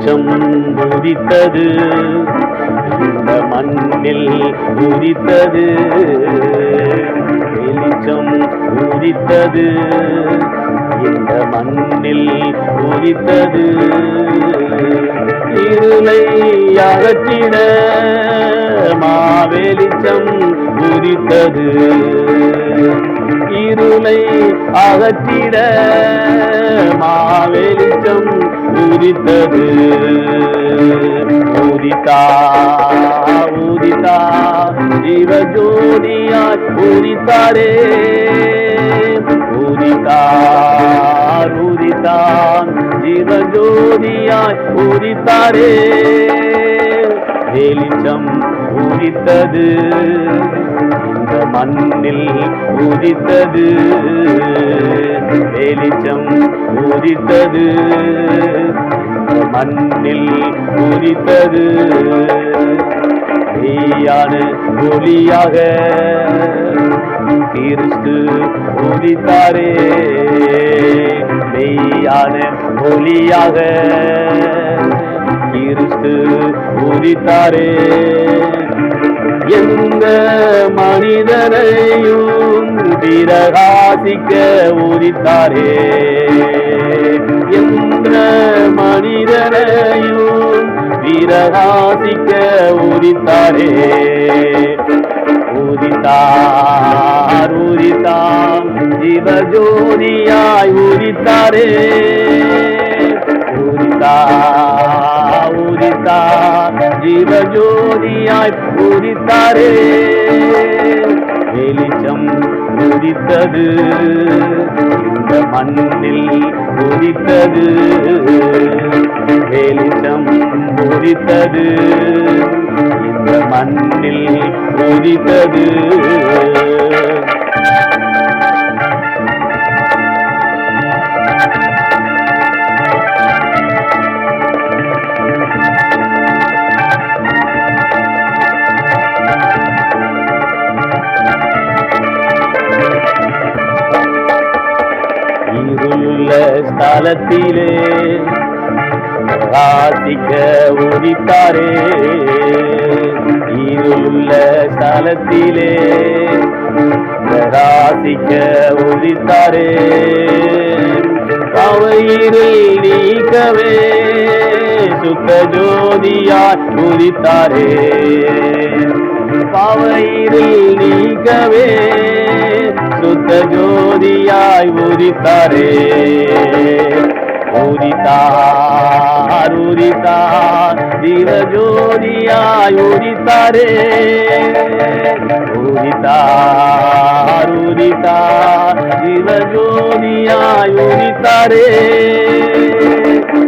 வெளிச்சம் உதித்தது. இந்த மண்ணில் உதித்தது. வெளிச்சம் உதித்தது. இந்த மண்ணில் உதித்தது. இருளை அகற்றிட மாவெளிச்சம் உதித்தது. இருளை அகற்றிட மாவெளிச்சம் உதித்தது உதித்தா உதித்தா ஜீவஜோதியாய் உதித்தாரே உதித்தார் உதித்தான் ஜீவஜோதியாய் உதித்தாரே வெளிச்சம் உதித்தது இந்த மண்ணில் உதித்தது வெளிச்சம் உதித்தது மண்ணில் உதித்தது நீயான ஒளியாக கிறிஸ்து உதித்தாரே மெய்யான ஒளியாக கிறிஸ்து உதித்தாரே எந்த மனிதனையும் பிரகாசிக்க உதித்தாரே என்ற மனிதனையும் பிரகாசிக்க உதித்தாரே உதித்தார் உதித்தார் ஜீவஜோதியாய் உதித்தாரே உதித்தார் உதித்தார் ஜீவஜோதியாய் உதித்தாரே உதித்தது இந்த மண்ணில் உதித்தது வெளிச்சம் உதித்தது இந்த மண்ணில் உதித்தது காலத்திலே ராசிக்க உதித்தாரே இருளுள்ள ஸ்தலத்திலே ராசிக்க உதித்தாரே அவையிரில் நீக்கவே சுத்த ஜோதியாய் உதித்தாரே பவையிரில் நீக்கவே சுத்த ஜோதியாய் உதித்தாரே. உதித்தார் உதித்தார் ஜீவஜோதியாய் உதித்தாரே. உதித்தார் உதித்தார் ஜீவஜோதியாய் உதித்தாரே.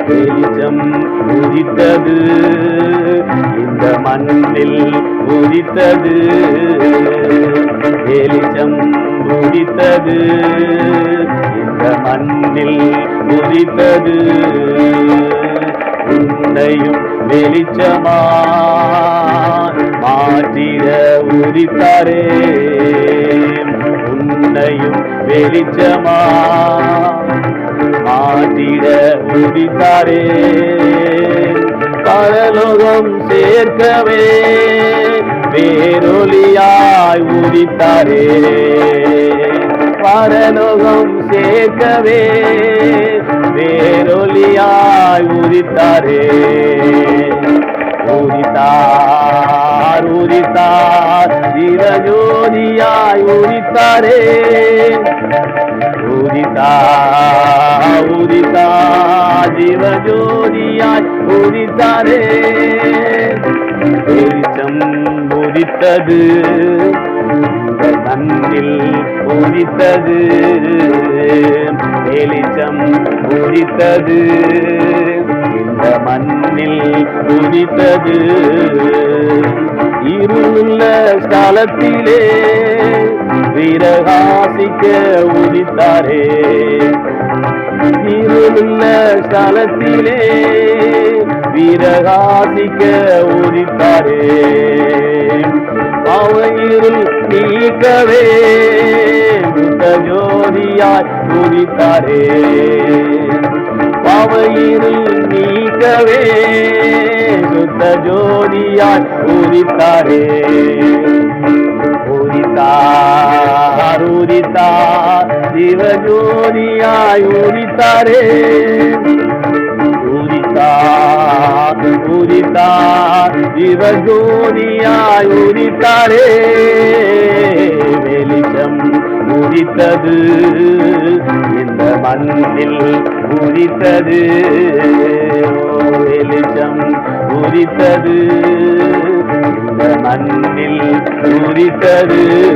வெளிச்சம் உதித்தது இந்த மண்ணில் உதித்தது வெளிச்சம் உதித்தது இந்த மண்ணில் உதித்தது உன்னையும் வெளிச்சமா மாற்றிட உதித்தாரே. உன்னையும் வெளிச்சமா மாற்றிட உதித்தாரே. பரலோகம் சேர்க்கவே வேரொலியாய் உதித்தாரே. பரலோகம் சேர்க்கவே வேரொலியாய் உதித்தாரே. உதித்தார் உதித்தார் ஜீவஜோதியாய் உதித்தாரே. உதித்தா உதித்தா ஜீவஜோதியாய் உதித்தாரே. பூத்தது மண்ணில் உதித்தது வெளிச்சம் உதித்தது இந்த மண்ணில் உதித்தது இருளுள்ள காலத்திலே வீரகாசிக்க உதித்தாரே. இருளுள்ள காலத்திலே வீரகாசிக்க உதித்தாரே. அவையிருள் நீக்கவே இந்த ஜோதியாய் உதித்தாரே பாவையில் நீக்கவே சுத்த ஜோதியாய் உரித்தாரே உரித்தார் உரித்தார் ஜீவஜோதியாய் உரித்தாரே உரித்தார். உரித்தார் ஜீவஜோதியாய் உரித்தாரே. வெளிச்சம் உரித்தது. இந்த மண்ணில் உரித்தது. வெளிச்சம் உரித்தது. இந்த மண்ணில் உரித்தது.